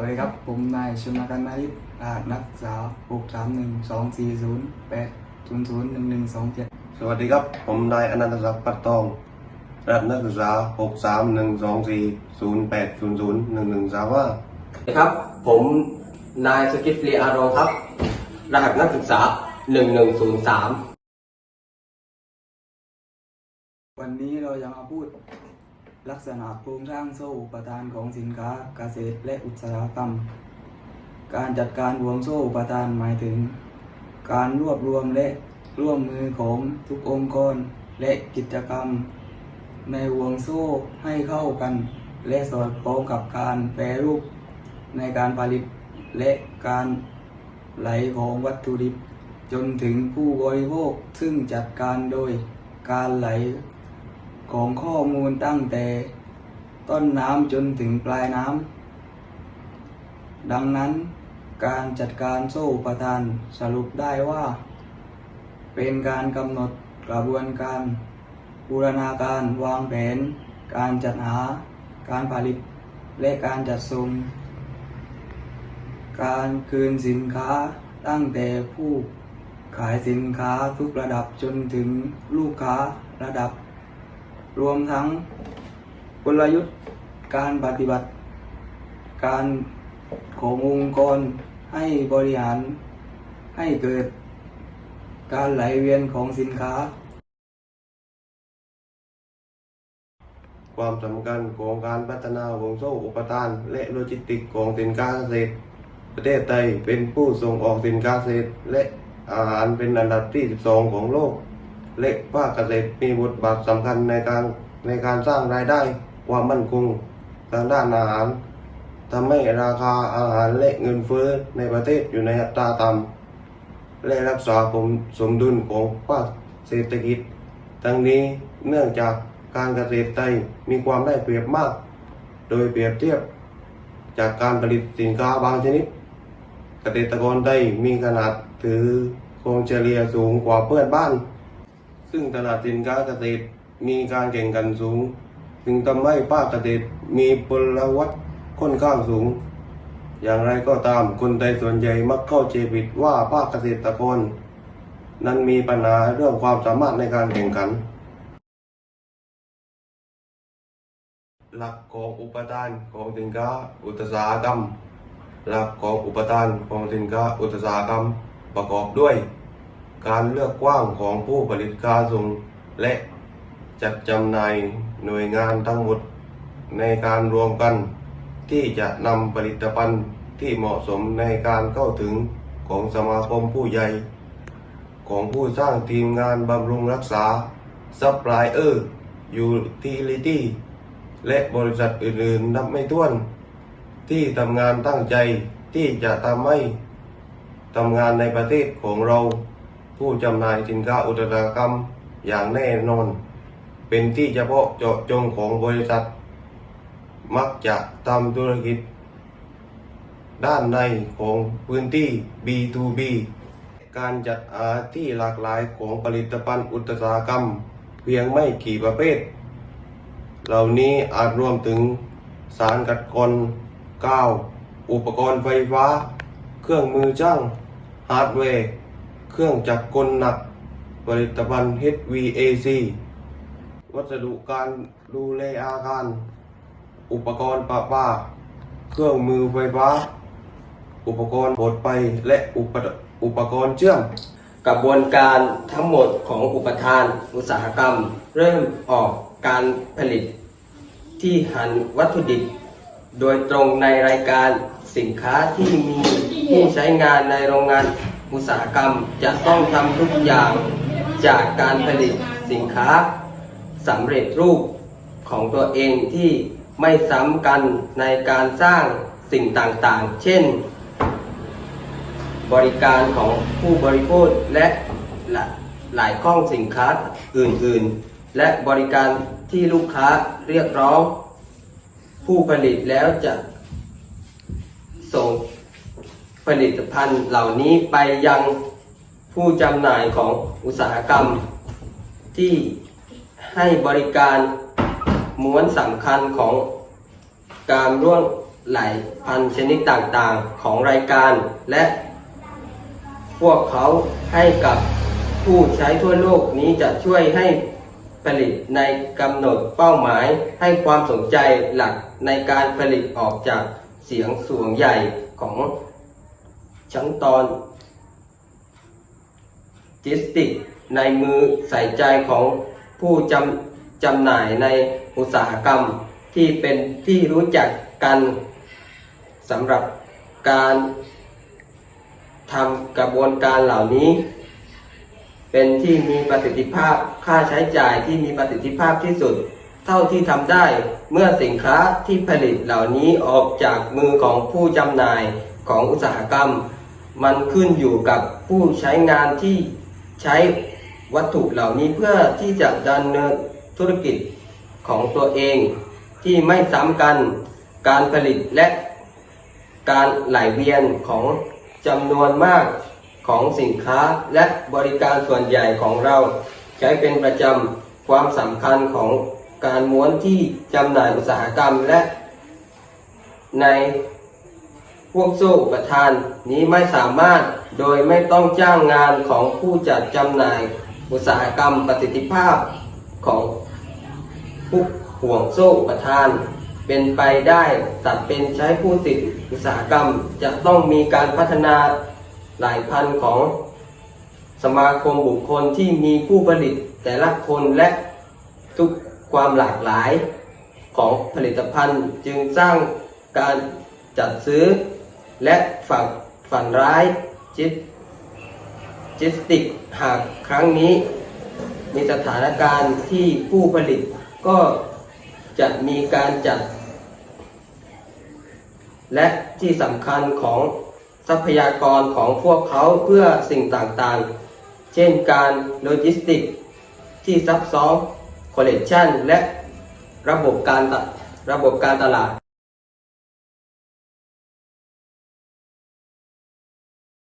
วัสดีครับ ผมนายชุนกันนาริศรหัสนักศึกษา6 3 1 2 4 0 8 0 0 1 1 2 7 สวัสดีครับ ผมนายอนันตศักดิ์ปัตตองรหัสนักศึกษา 6 3 1 2 4 0 8 0 0 1 1 3 5ครับ ผมนายสกิฟลีอารองครับ รหัสนักศึกษา 1103 วันนี้เราจะมาพูด ลักษณะโครงสร้างโซ่อุประทานของสินค้าเกษตรและอุตสาหกรรม การจัดการห่วงโซ่อุประทานหมายถึง การรวบรวมและร่วมมือของทุกองค์กรและกิจกรรม ในห่วงโซ่ให้เข้ากัน และสอดคล้องกับการแปรรูป ในการผลิตและการไหลของวัตถุดิบ จนถึงผู้บริโภคซึ่งจัดการโดยการไหล ของข้อมูลตั้งแต่ต้นน้ำจนถึงปลายน้ำ ดังนั้นการจัดการโซ่ประทานสรุปได้ว่า เป็นการกำหนดกระบวนการบูรณาการวางแผน การจัดหา การผลิต และการจัดส่งการคืนสินค้าตั้งแต่ผู้ขายสินค้าทุกระดับจนถึงลูกค้าระดับ รวมทั้งกลยุทธ์การปฏิบัติ การขององค์กรให้บริหารให้เกิดการไหลเวียนของสินค้า ความสำคัญของการพัฒนาห่วงโซ่อุปทาน และโลจิสติกของสินค้าเกษตร ประเทศไทยเป็นผู้ส่งออกสินค้าเกษตร และอาหารเป็นอันดับที่ 12 ของโลก และภาคเกษตรมีบทบาทสำคัญในการในการสร้างรายได้ความมั่นคงทางด้านอาหารทำให้ราคาอาหารและเงินเฟ้อในประเทศอยู่ในอัตราต่ำและรักษาสมสมดุลของภาคเศรษฐกิจ ทั้งนี้เนื่องจากการเกษตรไทยมีความได้เปรียบมาก โดยเปรียบเทียบ จากการผลิตสินค้าบางชนิด เกษตรกรไทยมีขนาดถือคงเฉลี่ยสูงกว่าเพื่อนบ้าน ซึ่งตลาดสินค้าเกษตรมีการแข่งขันสูง จึงทำให้ภาคเกษตรมีพลวัตค่อนข้างสูง อย่างไรก็ตามคนไทยส่วนใหญ่มักเข้าใจผิดว่าภาคเกษตรกร นั้นมีปัญหาเรื่องความสามารถในการแข่งขัน หลักของอุปทานของสินค้าอุตสาหกรรม หลักของอุปทานของสินค้าอุตสาหกรรมประกอบด้วย การเลือกกว้างของผู้ผลิตค้าส่งและจัดจำหน่ายหน่วยงานทั้งหมดในการรวมกัน ที่จะนำผลิตภัณฑ์ที่เหมาะสมในการเข้าถึงของสมาคมผู้ใหญ่ ของผู้สร้างทีมงานบำรุงรักษาซัพพลายเออร์ยูทิลิตี้และบริษัทอื่นๆ นับไม่ถ้วน ที่ทำงานตั้งใจที่จะทำให้ทำงานในประเทศของเรา ผู้จำหน่ายสินค้าอุตสาหกรรมอย่างแน่นอน เป็นที่เฉพาะเจาะจงของบริษัท มักจะทำธุรกิจ ด้านในของพื้นที่ B2B การจัดหาที่หลากหลายของผลิตภัณฑ์อุตสาหกรรม เพียงไม่กี่ประเภท เหล่านี้อาจรวมถึงสารกัดกร่อนกาว อุปกรณ์ไฟฟ้า เครื่องมือช่างฮาร์ดแวร์ เครื่องจักรกลหนัก ผลิตภัณฑ์ HVAC วัสดุการดูแลอาคาร อุปกรณ์ประปา เครื่องมือไฟฟ้า อุปกรณ์ปลดไปและอุปอุปกรณ์เชื่อม กระบวนการทั้งหมดของอุปทานอุตสาหกรรม เริ่มออกการผลิต ที่หันวัตถุดิบโดยตรงในรายการสินค้าที่มีที่ใช้งานในโรงงาน อุตสาหกรรมจะต้องทำทุกอย่างจากการผลิตสินค้าสำเร็จรูปของตัวเองที่ไม่ซ้ำกันในการสร้างสิ่งต่างๆ เช่น บริการของผู้บริโภคและหลายข้องสินค้าอื่นๆ และบริการที่ลูกค้าเรียกร้อง ผู้ผลิตแล้วจะส่ง ผลิตภัณฑ์เหล่านี้ไปยังผู้จำหน่ายของอุตสาหกรรม ที่ให้บริการม้วนสำคัญของการร่วมหลพันชนิดต่างๆของรายการและพวกเขาให้กับผู้ใช้ทั่วโลกนี้จะช่วยให้ผลิตในกำหนดเป้าหมายให้ความสนใจหลักในการผลิตออกจากเสียงส่วงใหญ่ของ ชั้นตอน จิสติก ในมือใส่ใจของผู้จำจำหน่ายในอุตสาหกรรมที่เป็นที่รู้จักกันสำหรับการทำกระบวนการเหล่านี้ เป็นที่มีประสิทธิภาพค่าใช้จ่ายที่มีประสิทธิภาพที่สุด เท่าที่ทำได้เมื่อสินค้าที่ผลิตเหล่านี้ออกจากมือของผู้จำหน่ายของอุตสาหกรรม มันขึ้นอยู่กับผู้ใช้งานที่ใช้วัตถุเหล่านี้เพื่อที่จะดำเนินธุรกิจของตัวเองที่ไม่ซ้ำกันการผลิตและการไหลเวียนของจำนวนมากของสินค้าและบริการส่วนใหญ่ของเรา ใช้เป็นประจำความสำคัญของการม้วนที่จำหน่ายอุตสาหกรรมและใน พวกโซ่อุประทานนี้ไม่สามารถโดยไม่ต้องจ้างงานของผู้จัดจำหน่าย อุตสาหกรรมประสิทธิภาพของผู้ห่วงโซ่อุประทาน เป็นไปได้ตัดเป็นใช้ผู้ติดอุตสาหกรรมจะต้องมีการพัฒนาหลายพันของสมาคมบุคคลที่มีผู้ผลิตแต่ละคนและทุกความหลากหลายของผลิตภัณฑ์จึงสร้างการจัดซื้อ และฝันฝันร้ายจิตจิสติกหากครั้งนี้ มีสถานการณ์ที่ผู้ผลิตก็จะมีการจัด และที่สำคัญของทรัพยากรของพวกเขาเพื่อสิ่งต่างๆ เช่นการโลจิสติกที่ซับซ้อนคอลเลกชันและระบบการระบบการตลาด